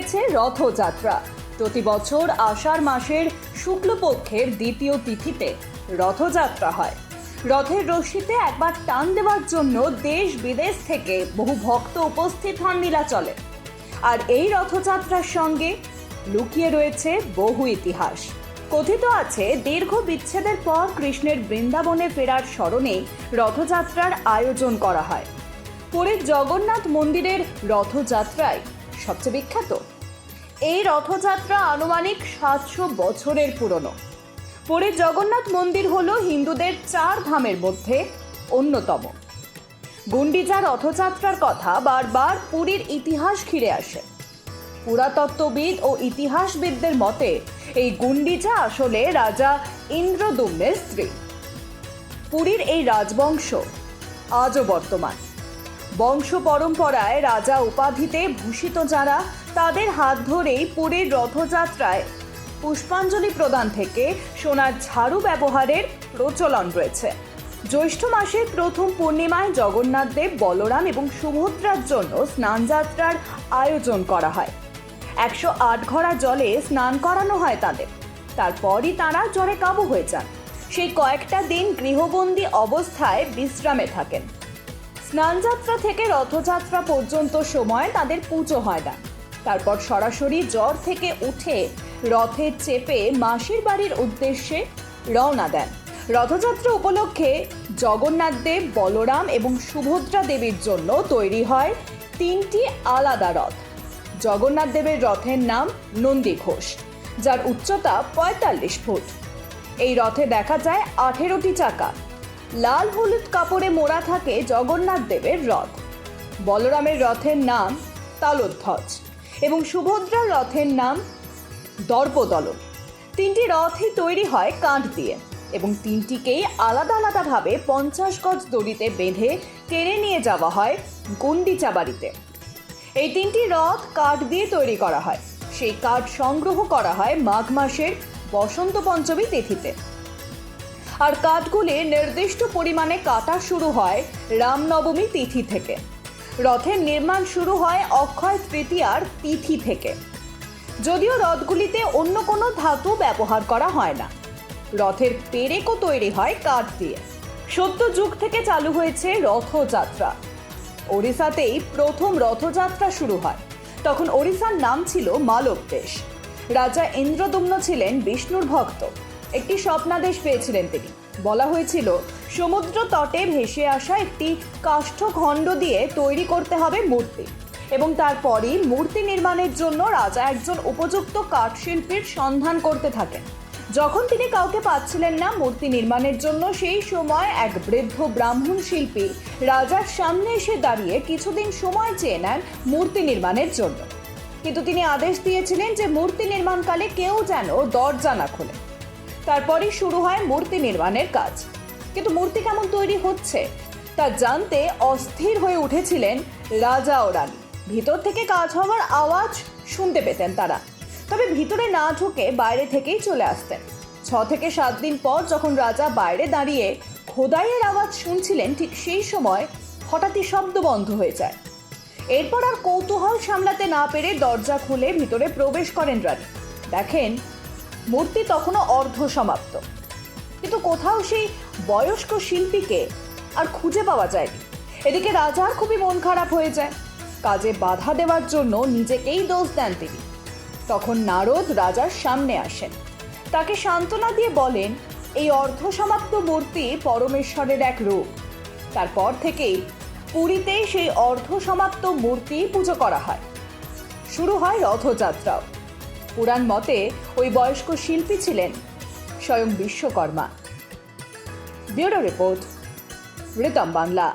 গিয়েছে রথযাত্রা। প্রতি বছর আষাঢ় মাসের শুক্লপক্ষের দ্বিতীয় তিথিতে রথযাত্রা হয়। রথের রশিতে একবার টান দেওয়ার জন্য দেশ বিদেশ থেকে বহু ভক্ত উপস্থিত হন নীলাচলে। আর এই রথযাত্রার সঙ্গে লুকিয়ে রয়েছে বহু ইতিহাস। কথিত আছে, দীর্ঘ বিচ্ছেদের পর কৃষ্ণের বৃন্দাবনে ফেরার স্মরণে রথযাত্রার আয়োজন করা হয়। পুরীর জগন্নাথ মন্দিরের রথযাত্রায় সবচেয়ে বিখ্যাত। এই রথযাত্রা আনুমানিক সাতশো বছরের পুরনো। পুরীর জগন্নাথ মন্দির হল হিন্দুদের চার ধামের মধ্যে অন্যতম। গুন্ডিচা রথযাত্রার কথা বারবার পুরীর ইতিহাস ঘিরে আসে। পুরাতত্ত্ববিদ ও ইতিহাসবিদদের মতে, এই গুন্ডিচা আসলে রাজা ইন্দ্রদুম্নের স্ত্রী। পুরীর এই রাজবংশ আজও বর্তমান। বংশ পরম্পরায় রাজা উপাধিতে ভূষিত যারা, তাদের হাত ধরেই পুরীর রথযাত্রায় পুষ্পাঞ্জলি প্রদান থেকে সোনার ঝাড়ু ব্যবহারের প্রচলন রয়েছে। জ্যৈষ্ঠ মাসের প্রথম পূর্ণিমায় জগন্নাথ দেব, বলরাম এবং সুভদ্রার জন্য স্নানযাত্রার আয়োজন করা হয়। একশো আট ঘড়া জলে স্নান করানো হয় তাদের। তারপরই তারা জ্বরে কাবু হয়ে যান। সেই কয়েকটা দিন গৃহবন্দী অবস্থায় বিশ্রামে থাকেন। স্নানযাত্রা থেকে রথযাত্রা পর্যন্ত সময় তাদের পুজো হয় না। তারপর সরাসরি জ্বর থেকে উঠে রথে চেপে মাসির বাড়ির উদ্দেশ্যে রওনা দেন। রথযাত্রা উপলক্ষে জগন্নাথ দেব, বলরাম এবং সুভদ্রা দেবীর জন্য তৈরি হয় তিনটি আলাদা রথ। জগন্নাথ দেবের রথের নাম নন্দী ঘোষ, যার উচ্চতা পঁয়তাল্লিশ ফুট। এই রথে দেখা যায় আঠেরোটি চাকা। লাল হলুদ কাপড়ে মোড়া থাকে জগন্নাথ দেবের রথ। বলরামের রথের নাম তালোধ্বজ এবং সুভদ্রার রথের নাম দর্পদলন। তিনটি রথই তৈরি হয় কাঠ দিয়ে এবং তিনটিকেই আলাদা আলাদাভাবে পঞ্চাশ গজ দড়িতে বেঁধে টেনে নিয়ে যাওয়া হয় গুন্ডিচা বাড়িতে। এই তিনটি রথ কাঠ দিয়ে তৈরি করা হয়। সেই কাঠ সংগ্রহ করা হয় মাঘ মাসের বসন্ত পঞ্চমী তিথিতে। আর কাঠগুলি নির্দিষ্ট পরিমাণে কাটা শুরু হয় রামনবমী তিথি থেকে। রথের নির্মাণ শুরু হয় অক্ষয় তৃতীয়ার তিথি থেকে। যদিও রথগুলিতে অন্য কোনো ধাতু ব্যবহার করা হয় না। রথের পেরেকও তৈরি হয় কাঠ দিয়ে। সত্য যুগ থেকে চালু হয়েছে রথযাত্রা। ওড়িশাতেই প্রথম রথযাত্রা শুরু হয়। তখন ওড়িশার নাম ছিল মালব দেশ রাজা ইন্দ্রদম্ন ছিলেন বিষ্ণুর ভক্ত। একটি স্বপ্নাদেশ পেয়েছিলেন তিনি। বলা হয়েছিল, সমুদ্র তটে ভেসে আসা একটি কাষ্ঠখণ্ড দিয়ে তৈরি করতে হবে মূর্তি এবং তারপরই মূর্তি নির্মাণের জন্য রাজা একজন উপযুক্ত কাঠশিল্পীর সন্ধান করতে থাকেন। যখন তিনি কাউকে পাচ্ছিলেন না মূর্তি নির্মাণের জন্য, সেই সময় এক বৃদ্ধ ব্রাহ্মণ শিল্পী রাজার সামনে এসে দাঁড়িয়ে কিছুদিন সময় চেয়ে নেন মূর্তি নির্মাণের জন্য। কিন্তু তিনি আদেশ দিয়েছিলেন যে মূর্তি নির্মাণকালে কেউ যেন দরজা না খোলে। তারপরই শুরু হয় মূর্তি নির্মাণের কাজ। কিন্তু মূর্তি কেমন তৈরি হচ্ছে, তা জানতে অস্থির হয়ে উঠেছিলেন রাজা ও রানী। ভিতর থেকে কাজ হওয়ার আওয়াজ শুনতে পেতেন তারা। তবে ভিতরে না ঢুকে বাইরে থেকেই চলে আসতেন। ছ থেকে সাত দিন পর যখন রাজা বাইরে দাঁড়িয়ে খোদাইয়ের আওয়াজ শুনছিলেন, ঠিক সেই সময় হঠাৎই শব্দ বন্ধ হয়ে যায়। এরপর আর কৌতূহল সামলাতে না পেরে দরজা খুলে ভিতরে প্রবেশ করেন রানী। দেখেন মূর্তি তখনও অর্ধ সমাপ্ত কিন্তু কোথাও সেই বয়স্ক শিল্পীকে আর খুঁজে পাওয়া যায়নি। এদিকে রাজার খুবই মন খারাপ হয়ে যায়। কাজে বাধা দেওয়ার জন্য নিজেকেই দোষ দেন তিনি। তখন নারদ রাজার সামনে আসেন। তাকে সান্ত্বনা দিয়ে বলেন, এই অর্ধসমাপ্ত মূর্তি পরমেশ্বরের এক রূপ। তারপর থেকেই পুরীতে সেই অর্ধসমাপ্ত মূর্তি পুজো করা হয়। শুরু হয় রথযাত্রাও। পুরাণ মতে ওই বয়স্ক শিল্পী ছিলেন স্বয়ং Vishwakarma. Bureau report Ritam Bangla.